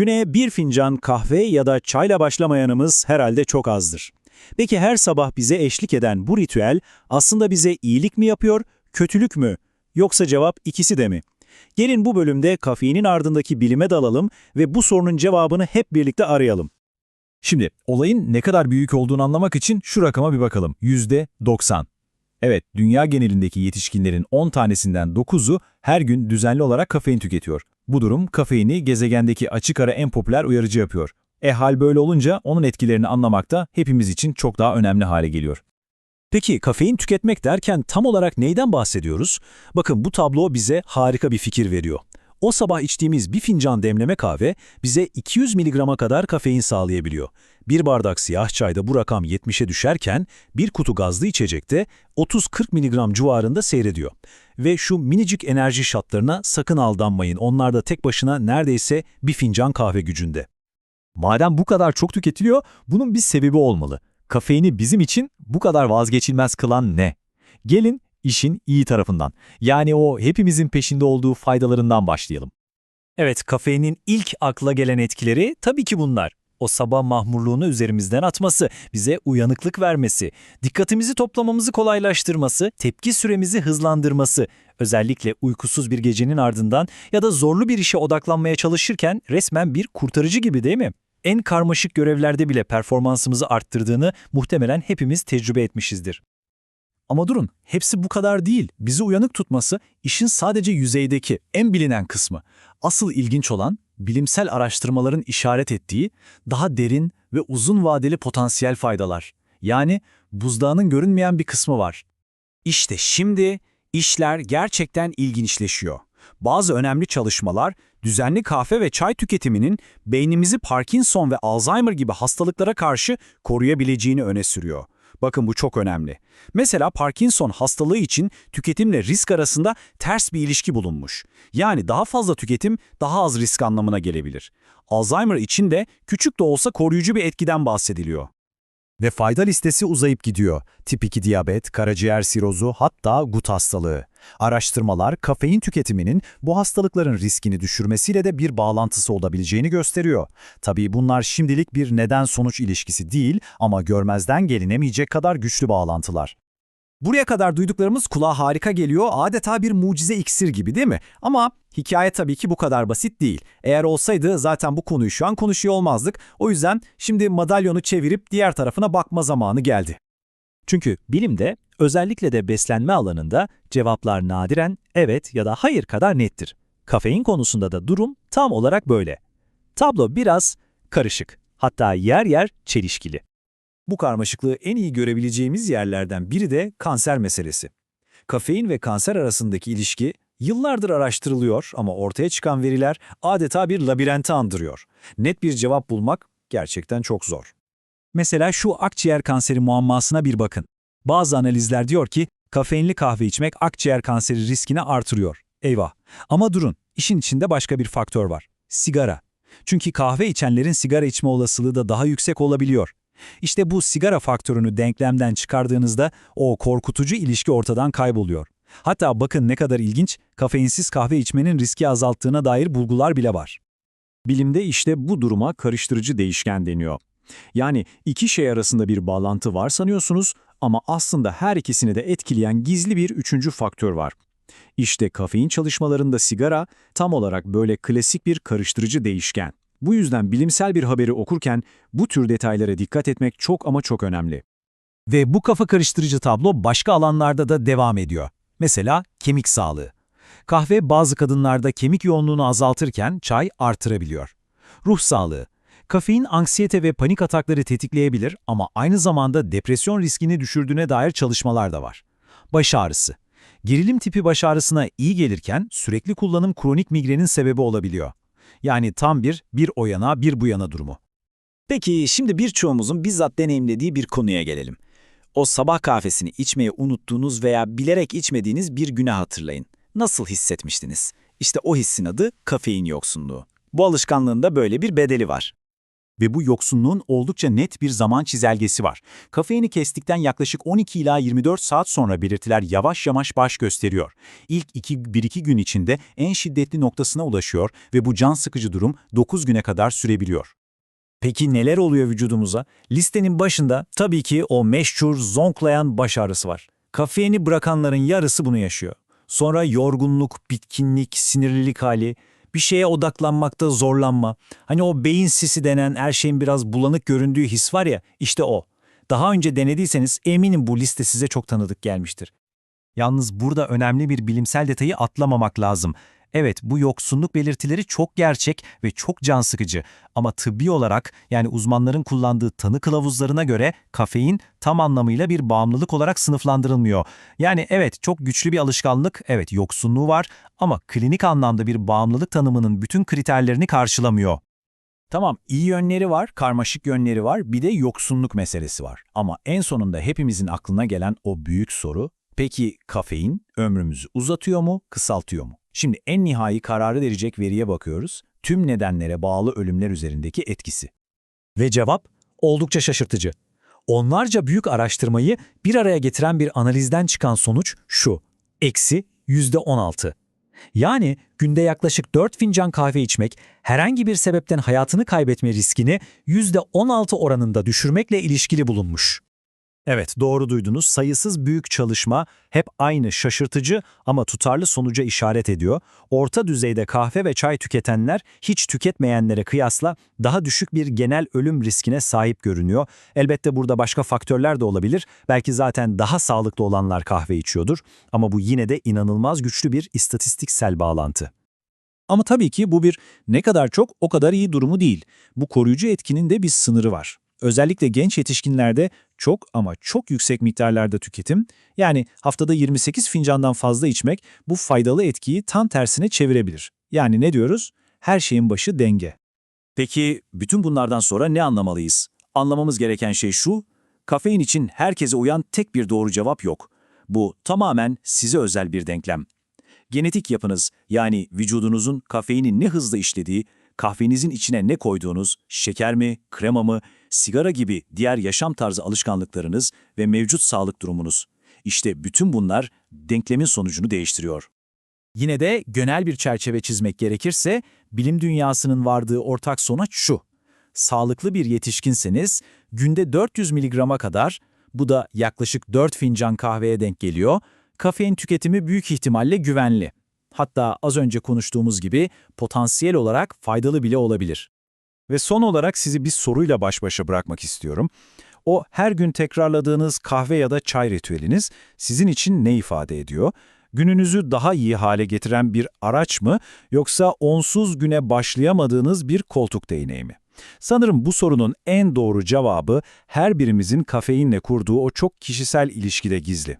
Güneye bir fincan kahve ya da çayla başlamayanımız herhalde çok azdır. Peki her sabah bize eşlik eden bu ritüel aslında bize iyilik mi yapıyor, kötülük mü? Yoksa cevap ikisi de mi? Gelin bu bölümde kafeinin ardındaki bilime dalalım ve bu sorunun cevabını hep birlikte arayalım. Şimdi olayın ne kadar büyük olduğunu anlamak için şu rakama bir bakalım. %90. Evet, dünya genelindeki yetişkinlerin 10 tanesinden 9'u her gün düzenli olarak kafein tüketiyor. Bu durum kafeini gezegendeki açık ara en popüler uyarıcı yapıyor. E hal böyle olunca onun etkilerini anlamak da hepimiz için çok daha önemli hale geliyor. Peki kafein tüketmek derken tam olarak neyden bahsediyoruz? Bakın bu tablo bize harika bir fikir veriyor. O sabah içtiğimiz bir fincan demleme kahve bize 200 miligrama kadar kafein sağlayabiliyor. Bir bardak siyah çayda bu rakam 70'e düşerken bir kutu gazlı içecekte 30-40 miligram civarında seyrediyor. Ve şu minicik enerji şatlarına sakın aldanmayın. Onlar da tek başına neredeyse bir fincan kahve gücünde. Madem bu kadar çok tüketiliyor, bunun bir sebebi olmalı. Kafeini bizim için bu kadar vazgeçilmez kılan ne? Gelin işin iyi tarafından, yani o hepimizin peşinde olduğu faydalarından başlayalım. Evet, kafeinin ilk akla gelen etkileri tabii ki bunlar. O sabah mahmurluğunu üzerimizden atması, bize uyanıklık vermesi, dikkatimizi toplamamızı kolaylaştırması, tepki süremizi hızlandırması, özellikle uykusuz bir gecenin ardından ya da zorlu bir işe odaklanmaya çalışırken resmen bir kurtarıcı gibi değil mi? En karmaşık görevlerde bile performansımızı arttırdığını muhtemelen hepimiz tecrübe etmişizdir. Ama durun, hepsi bu kadar değil. Bizi uyanık tutması işin sadece yüzeydeki, en bilinen kısmı. Asıl ilginç olan, bilimsel araştırmaların işaret ettiği daha derin ve uzun vadeli potansiyel faydalar. Yani buzdağının görünmeyen bir kısmı var. İşte şimdi işler gerçekten ilginçleşiyor. Bazı önemli çalışmalar düzenli kahve ve çay tüketiminin beynimizi Parkinson ve Alzheimer gibi hastalıklara karşı koruyabileceğini öne sürüyor. Bakın bu çok önemli. Mesela Parkinson hastalığı için tüketimle risk arasında ters bir ilişki bulunmuş. Yani daha fazla tüketim daha az risk anlamına gelebilir. Alzheimer için de küçük de olsa koruyucu bir etkiden bahsediliyor. Ve fayda listesi uzayıp gidiyor. Tip 2 diyabet, karaciğer sirozu hatta gut hastalığı. Araştırmalar kafein tüketiminin bu hastalıkların riskini düşürmesiyle de bir bağlantısı olabileceğini gösteriyor. Tabii bunlar şimdilik bir neden-sonuç ilişkisi değil ama görmezden gelinemeyecek kadar güçlü bağlantılar. Buraya kadar duyduklarımız kulağa harika geliyor, adeta bir mucize iksir gibi değil mi? Ama hikaye tabii ki bu kadar basit değil. Eğer olsaydı zaten bu konuyu şu an konuşuyor olmazdık. O yüzden şimdi madalyonu çevirip diğer tarafına bakma zamanı geldi. Çünkü bilimde, özellikle de beslenme alanında cevaplar nadiren evet ya da hayır kadar nettir. Kafein konusunda da durum tam olarak böyle. Tablo biraz karışık, hatta yer yer çelişkili. Bu karmaşıklığı en iyi görebileceğimiz yerlerden biri de kanser meselesi. Kafein ve kanser arasındaki ilişki yıllardır araştırılıyor ama ortaya çıkan veriler adeta bir labirenti andırıyor. Net bir cevap bulmak gerçekten çok zor. Mesela şu akciğer kanseri muammasına bir bakın. Bazı analizler diyor ki kafeinli kahve içmek akciğer kanseri riskini artırıyor. Eyvah. Ama durun, işin içinde başka bir faktör var. Sigara. Çünkü kahve içenlerin sigara içme olasılığı da daha yüksek olabiliyor. İşte bu sigara faktörünü denklemden çıkardığınızda o korkutucu ilişki ortadan kayboluyor. Hatta bakın ne kadar ilginç, kafeinsiz kahve içmenin riski azalttığına dair bulgular bile var. Bilimde işte bu duruma karıştırıcı değişken deniyor. Yani iki şey arasında bir bağlantı var sanıyorsunuz ama aslında her ikisini de etkileyen gizli bir üçüncü faktör var. İşte kafein çalışmalarında sigara tam olarak böyle klasik bir karıştırıcı değişken. Bu yüzden bilimsel bir haberi okurken bu tür detaylara dikkat etmek çok ama çok önemli. Ve bu kafa karıştırıcı tablo başka alanlarda da devam ediyor. Mesela kemik sağlığı. Kahve bazı kadınlarda kemik yoğunluğunu azaltırken çay artırabiliyor. Ruh sağlığı. Kafein anksiyete ve panik atakları tetikleyebilir ama aynı zamanda depresyon riskini düşürdüğüne dair çalışmalar da var. Baş ağrısı. Gerilim tipi baş ağrısına iyi gelirken sürekli kullanım kronik migrenin sebebi olabiliyor. Yani tam bir bir o yana bir bu yana durumu. Peki şimdi birçoğumuzun bizzat deneyimlediği bir konuya gelelim. O sabah kahvesini içmeyi unuttuğunuz veya bilerek içmediğiniz bir güne hatırlayın. Nasıl hissetmiştiniz? İşte o hissin adı kafein yoksunluğu. Bu alışkanlığın da böyle bir bedeli var. Ve bu yoksunluğun oldukça net bir zaman çizelgesi var. Kafeini kestikten yaklaşık 12 ila 24 saat sonra belirtiler yavaş yavaş baş gösteriyor. İlk 1-2 gün içinde en şiddetli noktasına ulaşıyor ve bu can sıkıcı durum 9 güne kadar sürebiliyor. Peki neler oluyor vücudumuza? Listenin başında tabii ki o meşhur zonklayan baş ağrısı var. Kafeini bırakanların yarısı bunu yaşıyor. Sonra yorgunluk, bitkinlik, sinirlilik hali, bir şeye odaklanmakta zorlanma. Hani o beyin sisi denen her şeyin biraz bulanık göründüğü his var ya, işte o. Daha önce denediyseniz eminim bu liste size çok tanıdık gelmiştir. Yalnız burada önemli bir bilimsel detayı atlamamak lazım. Evet, bu yoksunluk belirtileri çok gerçek ve çok can sıkıcı. Ama tıbbi olarak yani uzmanların kullandığı tanı kılavuzlarına göre kafein tam anlamıyla bir bağımlılık olarak sınıflandırılmıyor. Yani evet çok güçlü bir alışkanlık, evet yoksunluğu var ama klinik anlamda bir bağımlılık tanımının bütün kriterlerini karşılamıyor. Tamam, iyi yönleri var, karmaşık yönleri var, bir de yoksunluk meselesi var. Ama en sonunda hepimizin aklına gelen o büyük soru, peki kafein ömrümüzü uzatıyor mu, kısaltıyor mu? Şimdi en nihai kararı verecek veriye bakıyoruz. Tüm nedenlere bağlı ölümler üzerindeki etkisi. Ve cevap oldukça şaşırtıcı. Onlarca büyük araştırmayı bir araya getiren bir analizden çıkan sonuç şu. Eksi %16. Yani günde yaklaşık 4 fincan kahve içmek herhangi bir sebepten hayatını kaybetme riskini %16 oranında düşürmekle ilişkili bulunmuş. Evet, doğru duydunuz. Sayısız büyük çalışma hep aynı şaşırtıcı ama tutarlı sonuca işaret ediyor. Orta düzeyde kahve ve çay tüketenler hiç tüketmeyenlere kıyasla daha düşük bir genel ölüm riskine sahip görünüyor. Elbette burada başka faktörler de olabilir. Belki zaten daha sağlıklı olanlar kahve içiyordur ama bu yine de inanılmaz güçlü bir istatistiksel bağlantı. Ama tabii ki bu bir ne kadar çok o kadar iyi durumu değil. Bu koruyucu etkinin de bir sınırı var. Özellikle genç yetişkinlerde çok ama çok yüksek miktarlarda tüketim, yani haftada 28 fincandan fazla içmek bu faydalı etkiyi tam tersine çevirebilir. Yani ne diyoruz? Her şeyin başı denge. Peki bütün bunlardan sonra ne anlamalıyız? Anlamamız gereken şey şu, kafein için herkese uyan tek bir doğru cevap yok. Bu tamamen size özel bir denklem. Genetik yapınız yani vücudunuzun kafeini ne hızlı işlediği, kahvenizin içine ne koyduğunuz, şeker mi, krema mı, sigara gibi diğer yaşam tarzı alışkanlıklarınız ve mevcut sağlık durumunuz. İşte bütün bunlar denklemin sonucunu değiştiriyor. Yine de genel bir çerçeve çizmek gerekirse, bilim dünyasının vardığı ortak sonuç şu. Sağlıklı bir yetişkinseniz günde 400 miligrama kadar, bu da yaklaşık 4 fincan kahveye denk geliyor, kafein tüketimi büyük ihtimalle güvenli. Hatta az önce konuştuğumuz gibi potansiyel olarak faydalı bile olabilir. Ve son olarak sizi bir soruyla baş başa bırakmak istiyorum. O her gün tekrarladığınız kahve ya da çay ritüeliniz sizin için ne ifade ediyor? Gününüzü daha iyi hale getiren bir araç mı yoksa onsuz güne başlayamadığınız bir koltuk değneği mi? Sanırım bu sorunun en doğru cevabı her birimizin kafeinle kurduğu o çok kişisel ilişkide gizli.